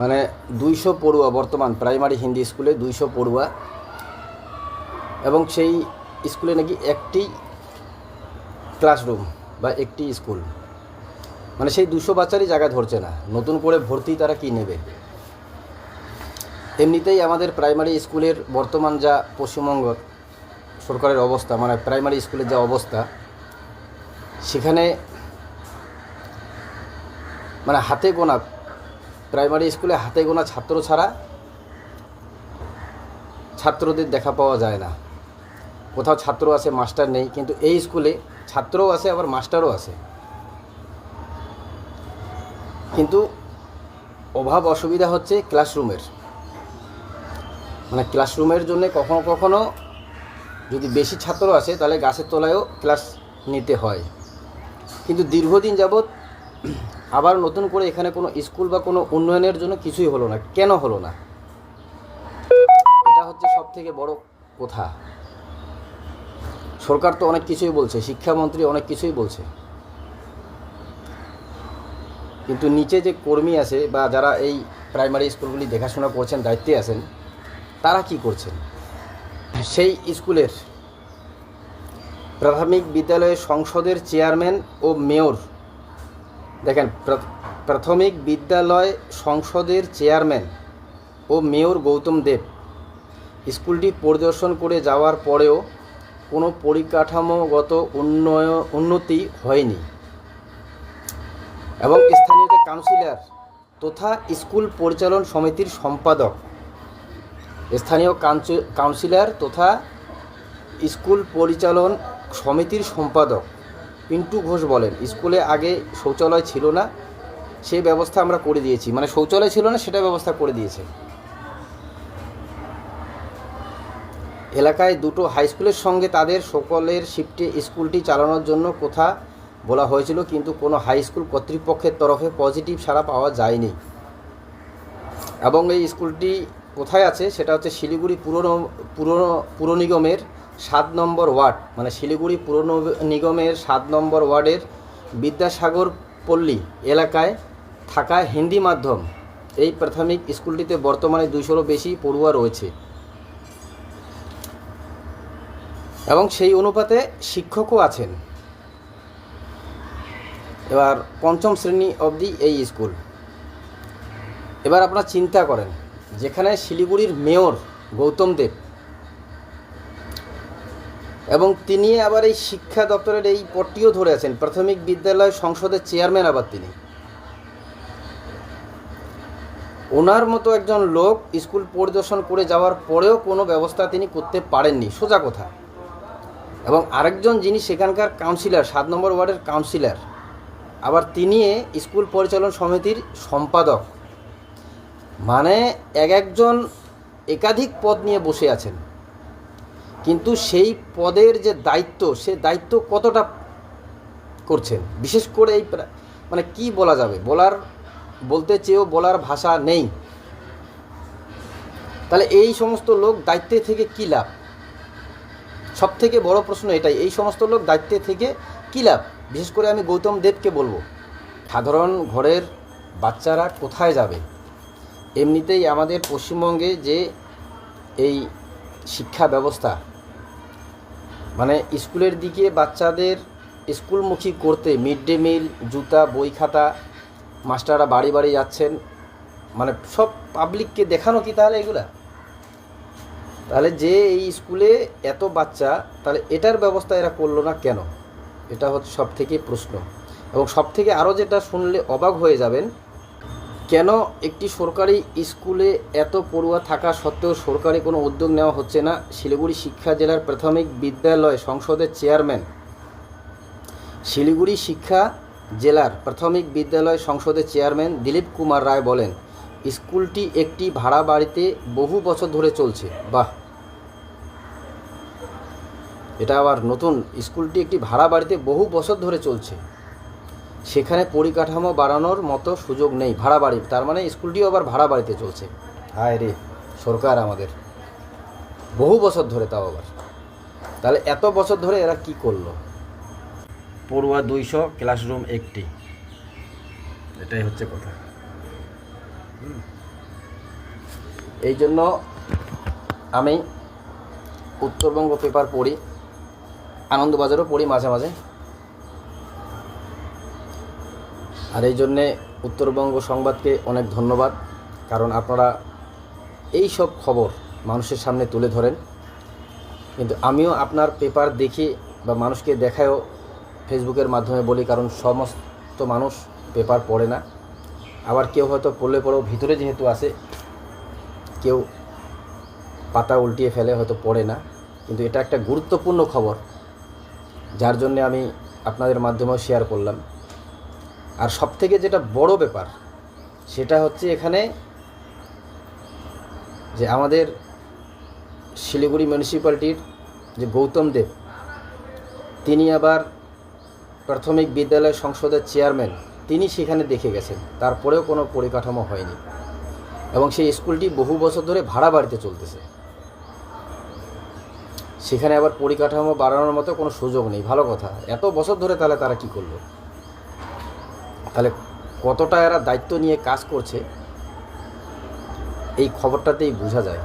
মানে দুইশো পড়ুয়া, বর্তমান প্রাইমারি হিন্দি স্কুলে দুইশো পড়ুয়া। এবং সেই স্কুলে নাকি একটি ক্লাসরুম বা একটি স্কুল। মানে সেই দুশো বাচ্চারই জায়গা ধরছে না। নতুন করে ভর্তি তারা কি নেবে? এমনিতেই আমাদের প্রাইমারি স্কুলের বর্তমান যা পশ্চিমবঙ্গ সরকারের অবস্থা মানে প্রাইমারি স্কুলের যা অবস্থা, সেখানে মানে হাতে গোনা প্রাইমারি স্কুলে হাতে গোনা ছাত্র ছাড়া ছাত্রদের দেখা পাওয়া যায় না। কোথাও ছাত্র আছে, মাস্টার নেই, কিন্তু এই স্কুলে ছাত্রও আছে, আবার মাস্টারও আছে। কিন্তু অভাব অসুবিধা হচ্ছে ক্লাসরুমের। মানে ক্লাসরুমের জন্য কখনো কখনো যদি বেশি ছাত্র আসে, তাহলে গাছের তলায়ও ক্লাস নিতে হয়। কিন্তু দীর্ঘদিন যাবৎ আবার নতুন করে এখানে কোনো স্কুল বা কোনো উন্নয়নের জন্য কিছুই হলো না। কেন হলো না? এটা হচ্ছে সব থেকে বড় কথা। সরকার তো অনেক কিছুই বলছে, শিক্ষামন্ত্রী অনেক কিছুই বলছে। কিন্তু নিচে যে কর্মী আছে বা যারা এই প্রাইমারি স্কুলগুলি দেখাশোনা করছেন, দায়িত্বে আছেন, তারা কি করছেন? সেই স্কুলের প্রাথমিক বিদ্যালয়ের সংসদের চেয়ারম্যান ও মেয়র দেখেন, প্রা- প্রাথমিক বিদ্যালয় সংসদের চেয়ারম্যান ও মেয়র গৌতম দেব। স্কুলটি পরিদর্শন করে যাওয়ার পরেও কোনো পরিকাঠামোগত উন্নয়ন উন্নতি হয়নি এবং স্থানীয় কাউন্সিলর তথা স্কুল পরিচালন সমিতির সম্পাদক, স্থানীয় কাউন্সি- কাউন্সিলর তথা স্কুল পরিচালন সমিতির সম্পাদক। পিন্টু ঘোষ বলেন, স্কুলে আগে শৌচালয় ছিল না, সেই ব্যবস্থা আমরা করে দিয়েছি। মানে শৌচালয় ছিল না, সেটা ব্যবস্থা করে দিয়েছে। এলাকায় দুটো হাই স্কুলের সঙ্গে তাদের সকলের শিফটে স্কুলটি চালানোর জন্য কথা বলা হয়েছিল, কিন্তু কোনো হাই স্কুল কর্তৃপক্ষের তরফে পজিটিভ সাড়া পাওয়া যায়নি। এবং এই স্কুলটি কোথায় আছে, সেটা হচ্ছে শিলিগুড়ি পুরনো পুর পুর নিগমের সাত নম্বর ওয়ার্ড মানে শিলিগুড়ি পুর নিগমের সাত নম্বর ওয়ার্ডের বিদ্যাসাগর পল্লী এলাকায় থাকা হিন্দি মাধ্যম। এই প্রাথমিক স্কুলটিতে বর্তমানে দুইশোরও বেশি পড়ুয়া রয়েছে। এবং সেই অনুপাতে শিক্ষকও আছেন। এবার পঞ্চম শ্রেণি অবধি এই স্কুল। এবার আপনারা চিন্তা করেন, যেখানে শিলিগুড়ির মেয়র গৌতম দেব এবং তিনি আবার এই শিক্ষা দপ্তরের এই পদটিও ধরে আছেন, প্রাথমিক বিদ্যালয় সংসদের চেয়ারম্যান আবার তিনি। ওনার মতো একজন লোক স্কুল পরিদর্শন করে যাওয়ার পরেও কোনো ব্যবস্থা তিনি করতে পারেননি, সোজা কথা। এবং আরেকজন যিনি সেখানকার কাউন্সিলর সাত নম্বর ওয়ার্ডের কাউন্সিলর আবার তিনি স্কুল পরিচালন সমিতির সম্পাদক। মানে এক একজন একাধিক পদ নিয়ে বসে আছেন। কিন্তু সেই পদের যে দায়িত্ব, সে দায়িত্ব কতটা করছেন? বিশেষ করে এই মানে কি বলা যাবে? বলার, বলতে চেয়েও বলার ভাষা নেই। তাহলে এই সমস্ত লোক দায়িত্বে থেকে কী লাভ? সব থেকে বড় প্রশ্ন এটাই, এই সমস্ত লোক দায়িত্বে থেকে কী লাভ? বিশেষ করে আমি গৌতম দেবকে বলব, সাধারণ ঘরের বাচ্চারা কোথায় যাবে? এমনিতেই আমাদের পশ্চিমবঙ্গে যে এই শিক্ষা ব্যবস্থা মানে স্কুলের দিকে বাচ্চাদের স্কুলমুখী করতে মিড ডে মিল জুতা, বই খাতা, মাস্টাররা বাড়ি বাড়ি যাচ্ছেন। মানে সব পাবলিককে দেখানো কি তাহলে এগুলা? তাহলে যে এই স্কুলে এত বাচ্চা, তাহলে এটার ব্যবস্থা এরা করল না কেন? এটা হচ্ছে সব থেকে প্রশ্ন। এবং সব থেকে আরও যেটা শুনলে অবাক হয়ে যাবেন কেন একটি সরকারি স্কুলে এত পড়ুয়া থাকা সত্ত্বেও সরকারি কোনো উদ্যোগ নেওয়া হচ্ছে না? শিলিগুড়ি শিক্ষা জেলার প্রাথমিক বিদ্যালয় সংসদের চেয়ারম্যান। শিলিগুড়ি শিক্ষা জেলার প্রাথমিক বিদ্যালয় সংসদের চেয়ারম্যান দিলীপ কুমার রায় বলেন, স্কুলটি একটি ভাড়া বাড়িতে বহু বছর ধরে চলছে। বাহ! এটা আবার নতুন। স্কুলটি একটি ভাড়া বাড়িতে বহু বছর ধরে চলছে। সেখানে পরিকাঠামো বাড়ানোর মতো সুযোগ নেই ভাড়া বাড়ি তার মানে স্কুলটিও আবার ভাড়া বাড়িতে চলছে। হায় রে সরকার আমাদের। বহু বছর ধরে তাও আবার। তাহলে এত বছর ধরে এরা কি করল? পড়ুয়া দুইশো ক্লাসরুম একটি। এটাই হচ্ছে কথা। এই জন্য আমি উত্তরবঙ্গ পেপার পড়ি আনন্দবাজারও পড়ি মাঝে মাঝে। আর এই জন্যে উত্তরবঙ্গ সংবাদকে অনেক ধন্যবাদ, কারণ আপনারা এই সব খবর মানুষের সামনে তুলে ধরেন। কিন্তু আমিও আপনার পেপার দেখি বা মানুষকে দেখায়ও ফেসবুকের মাধ্যমে বলি, কারণ সমস্ত মানুষ পেপার পড়ে না। আবার কেউ হয়তো পড়লে পড়েও ভিতরে যেহেতু আসে কেউ পাতা উল্টিয়ে ফেলে হয়তো পড়ে না। কিন্তু এটা একটা গুরুত্বপূর্ণ খবর, যার জন্য আমি আপনাদের মাধ্যমেও শেয়ার করলাম। আর সব থেকে যেটা বড় ব্যাপার, সেটা হচ্ছে এখানে যে আমাদের শিলিগুড়ি মিউনিসিপ্যালিটির যে গৌতম দেব, তিনি আবার প্রাথমিক বিদ্যালয় সংসদের চেয়ারম্যান তিনি সেখানে দেখে গেছেন। তারপরেও কোনো পরিকাঠামো হয়নি এবং সেই স্কুলটি বহু বছর ধরে ভাড়া বাড়িতে চলতেছে। সেখানে আবার পরিকাঠামো বাড়ানোর মতো কোনো সুযোগ নেই। ভালো কথা, এত বছর ধরে তাহলে তারা কি করল? তাহলে কতটা এরা দায়িত্ব নিয়ে কাজ করছে এই খবরটাতেই বোঝা যায়।